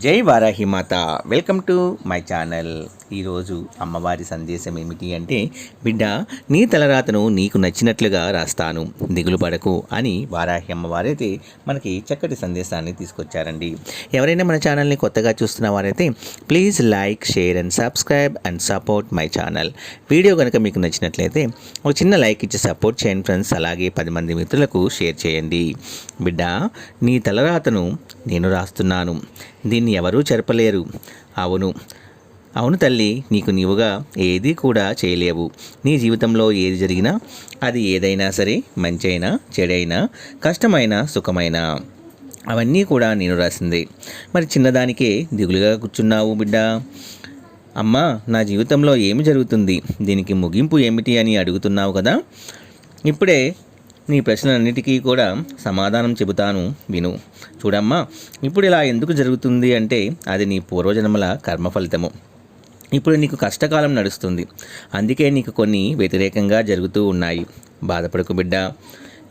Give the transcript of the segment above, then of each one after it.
జై వారాహి మాత. Welcome to my channel. ఈరోజు అమ్మవారి సందేశం ఏమిటి అంటే బిడ్డ నీ తలరాతను నీకు నచ్చినట్లుగా రాస్తాను. దిగులు పడకు అని వారాహి అమ్మవారైతే మనకి చక్కటి సందేశాన్ని తీసుకొచ్చారండి. ఎవరైనా మన ఛానల్ని కొత్తగా చూస్తున్న వారైతే please like share and subscribe and support my channel. Video కనుక మీకు నచ్చినట్లయితే ఒక చిన్న లైక్ ఇచ్చి సపోర్ట్ చేయండి ఫ్రెండ్స్. అలాగే పది మంది మిత్రులకు షేర్ చేయండి. బిడ్డ నీ తలరాతను నేను రాస్తున్నాను. దీని దీన్ని ఎవరూ చెరపలేరు. అవును. అవును తల్లి నీకు నీవుగా ఏది కూడా చేయలేవు. నీ జీవితంలో ఏది జరిగినా అది ఏదైనా సరే మంచైనా చెడైనా కష్టమైనా సుఖమైనా. అవన్నీ కూడా నేను రాసింది. మరి చిన్నదానికే దిగులుగా కూర్చున్నావు బిడ్డ? అమ్మా నా జీవితంలో ఏమి జరుగుతుంది? దీనికి ముగింపు ఏమిటి అని అడుగుతున్నావు కదా? ఇప్పుడే నీ ప్రశ్నలన్నిటికీ కూడా సమాధానం చెబుతాను విను. చూడమ్మా ఇప్పుడు ఇలా ఎందుకు జరుగుతుంది అంటే అది నీ పూర్వజన్మల కర్మ ఫలితము. ఇప్పుడు నీకు కష్టకాలం నడుస్తుంది. అందుకే నీకు కొన్ని వ్యతిరేకంగా జరుగుతూ ఉన్నాయి. బాధపడకు బిడ్డ.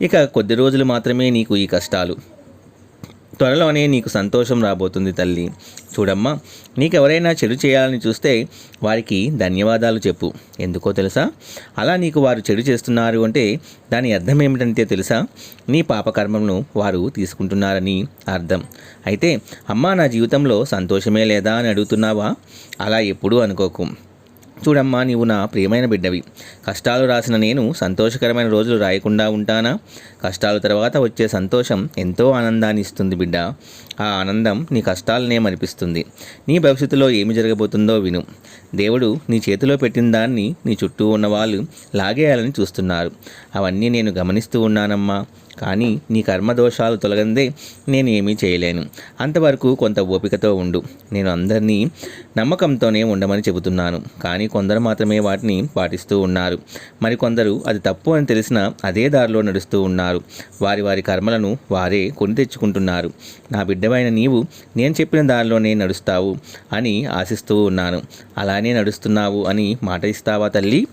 ఇక కొద్ది రోజులు మాత్రమే నీకు ఈ కష్టాలు. త్వరలోనే నీకు సంతోషం రాబోతుంది తల్లి. చూడమ్మా నీకెవరైనా చెడు చేయాలని చూస్తే వారికి ధన్యవాదాలు చెప్పు. ఎందుకో తెలుసా? అలా నీకు వారు చెడు చేస్తున్నారు అంటే దాని అర్థం ఏమిటంటే తెలుసా? నీ పాపకర్మను వారు తీసుకుంటున్నారని అర్థం. అయితే అమ్మా నా జీవితంలో సంతోషమే లేదా అని అడుగుతున్నావా? అలా ఎప్పుడూ అనుకోకు. చూడమ్మా నీవు నా ప్రియమైన బిడ్డవి. కష్టాలు రాసిన నేను సంతోషకరమైన రోజులు రాయకుండా ఉంటానా? కష్టాల తర్వాత వచ్చే సంతోషం ఎంతో ఆనందాన్ని ఇస్తుంది బిడ్డ. ఆ ఆనందం నీ కష్టాలనే మరిపిస్తుంది. నీ భవిష్యత్తులో ఏమి జరగబోతుందో విను. దేవుడు నీ చేతిలో పెట్టిన దాన్ని నీ చుట్టూ ఉన్న వాళ్ళు లాగేయాలని చూస్తున్నారు. అవన్నీ నేను గమనిస్తూ ఉన్నానమ్మా. కానీ నీ కర్మదోషాలు తొలగందే నేను ఏమీ చేయలేను. అంతవరకు కొంత ఓపికతో ఉండు. నేను అందరినీ నమ్మకంతోనే ఉండమని చెబుతున్నాను. కానీ కొందరు మాత్రమే వాటిని పాటిస్తూ ఉన్నారు. మరికొందరు అది తప్పు అని తెలిసిన అదే దారిలో నడుస్తూ ఉన్నారు. వారి వారి కర్మలను వారే కొని తెచ్చుకుంటున్నారు. నా బిడ్డవైన నీవు నేను చెప్పిన దారిలోనే నడుస్తావు అని ఆశిస్తూ ఉన్నాను. అలానే నడుస్తున్నావు అని మాట ఇస్తావా తల్లి?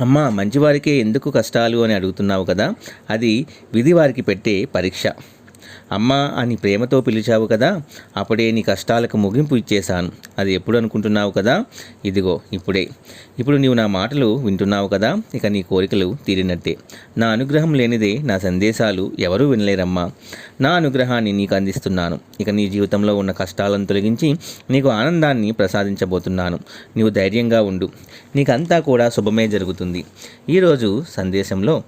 అమ్మ మంచివారికే ఎందుకు కష్టాలు అని అడుగుతున్నావు కదా? అది విధి వారికి పెట్టే పరీక్ష. అమ్మా అని ప్రేమతో పిలిచావు కదా అప్పుడే నీ కష్టాలకు ముగింపు ఇచ్చేశాను. అది ఎప్పుడు అనుకుంటున్నావు కదా? ఇదిగో ఇప్పుడే. ఇప్పుడు నీవు నా మాటలు వింటున్నావు కదా ఇక నీ కోరికలు తీరినట్టే. నా అనుగ్రహం లేనిదే నా సందేశాలు ఎవరూ వినలేరమ్మా. నా అనుగ్రహాన్ని నీకు అందిస్తున్నాను. ఇక నీ జీవితంలో ఉన్న కష్టాలను తొలగించి నీకు ఆనందాన్ని ప్రసాదించబోతున్నాను. నీవు ధైర్యంగా ఉండు. నీకంతా కూడా శుభమే జరుగుతుంది. ఈరోజు సందేశంలో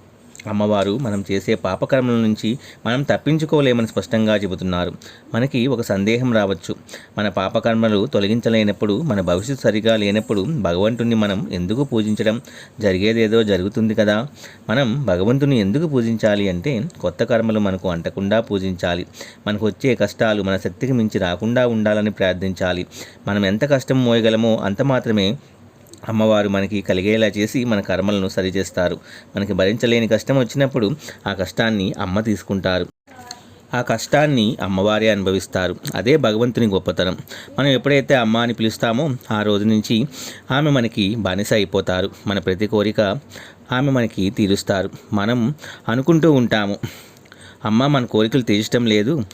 అమ్మవారు మనం చేసే పాపకర్మల నుంచి మనం తప్పించుకోలేమని స్పష్టంగా చెబుతున్నారు. మనకి ఒక సందేహం రావచ్చు. మన పాపకర్మలు తొలగించలేనప్పుడు మన భవిష్యత్తు సరిగా లేనప్పుడు భగవంతుని మనం ఎందుకు పూజించడం? జరిగేదేదో జరుగుతుంది కదా. మనం భగవంతుని ఎందుకు పూజించాలి అంటే కొత్త కర్మలు మనకు అంటకుండా పూజించాలి. మనకు వచ్చే కష్టాలు మన శక్తికి మించి రాకుండా ఉండాలని ప్రార్థించాలి. మనం ఎంత కష్టం మోయగలమో అంత మాత్రమే అమ్మవారు మనకి కలిగేలా చేసి మన కర్మలను సరిచేస్తారు మనకి భరించలేని కష్టం వచ్చినప్పుడు ఆ కష్టాన్ని అమ్మ తీసుకుంటారు. ఆ కష్టాన్ని అమ్మవారే అనుభవిస్తారు. అదే భగవంతుని గొప్పతనం. మనం ఎప్పుడైతే అమ్మ అని పిలుస్తామో ఆ రోజు నుంచి ఆమె మనకి బానిస అయిపోతారు. మన ప్రతి కోరిక ఆమె మనకి తీరుస్తారు. మనం అనుకుంటూ ఉంటాము అమ్మ మన కోరికలు తీర్చడం లేదు.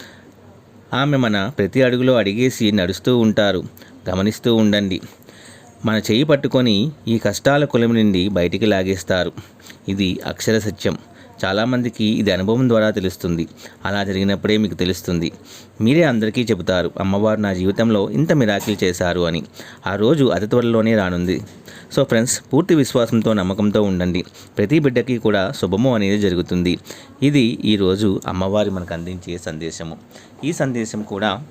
ఆమె మన ప్రతి అడుగులో అడిగేసి నడుస్తూ ఉంటారు. గమనిస్తూ ఉండండి. మన చేయి పట్టుకొని ఈ కష్టాల కులం నుండి బయటికి లాగేస్తారు. ఇది అక్షర సత్యం. చాలామందికి ఇది అనుభవం ద్వారా తెలుస్తుంది. అలా జరిగినప్పుడే మీకు తెలుస్తుంది. మీరే అందరికీ చెబుతారు అమ్మవారు నా జీవితంలో ఇంత మిరాకిల్ చేశారు అని. ఆ రోజు అతి త్వరలోనే రానుంది. సో ఫ్రెండ్స్ పూర్తి విశ్వాసంతో నమ్మకంతో ఉండండి. ప్రతి బిడ్డకి కూడా శుభము అనేది జరుగుతుంది. ఇది ఈరోజు అమ్మవారి మనకు అందించే సందేశము. ఈ సందేశం కూడా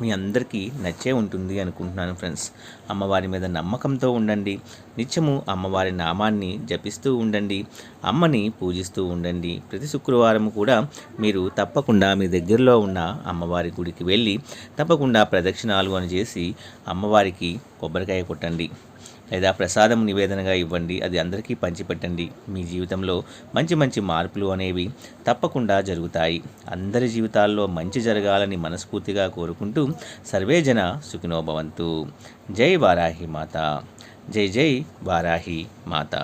మీ అందరికీ నచ్చే ఉంటుంది అనుకుంటున్నాను ఫ్రెండ్స్. అమ్మవారి మీద నమ్మకంతో ఉండండి. నిత్యము అమ్మవారి నామాన్ని జపిస్తూ ఉండండి. అమ్మని పూజిస్తూ ఉండండి. ప్రతి శుక్రవారం కూడా మీరు తప్పకుండా మీ దగ్గరలో ఉన్న అమ్మవారి గుడికి వెళ్ళి తప్పకుండా ప్రదక్షిణాలు అని చేసి అమ్మవారికి కొబ్బరికాయ కొట్టండి. లేదా ప్రసాదం నివేదనగా ఇవ్వండి. అది అందరికీ పంచిపెట్టండి. మీ జీవితంలో మంచి మంచి మార్పులు అనేవి తప్పకుండా జరుగుతాయి. అందరి జీవితాల్లో మంచి జరగాలని మనస్ఫూర్తిగా కోరుకుంటూ సర్వే జన సుఖినోభవంతు జై వారాహి మాత. జై జై వారాహి మాత.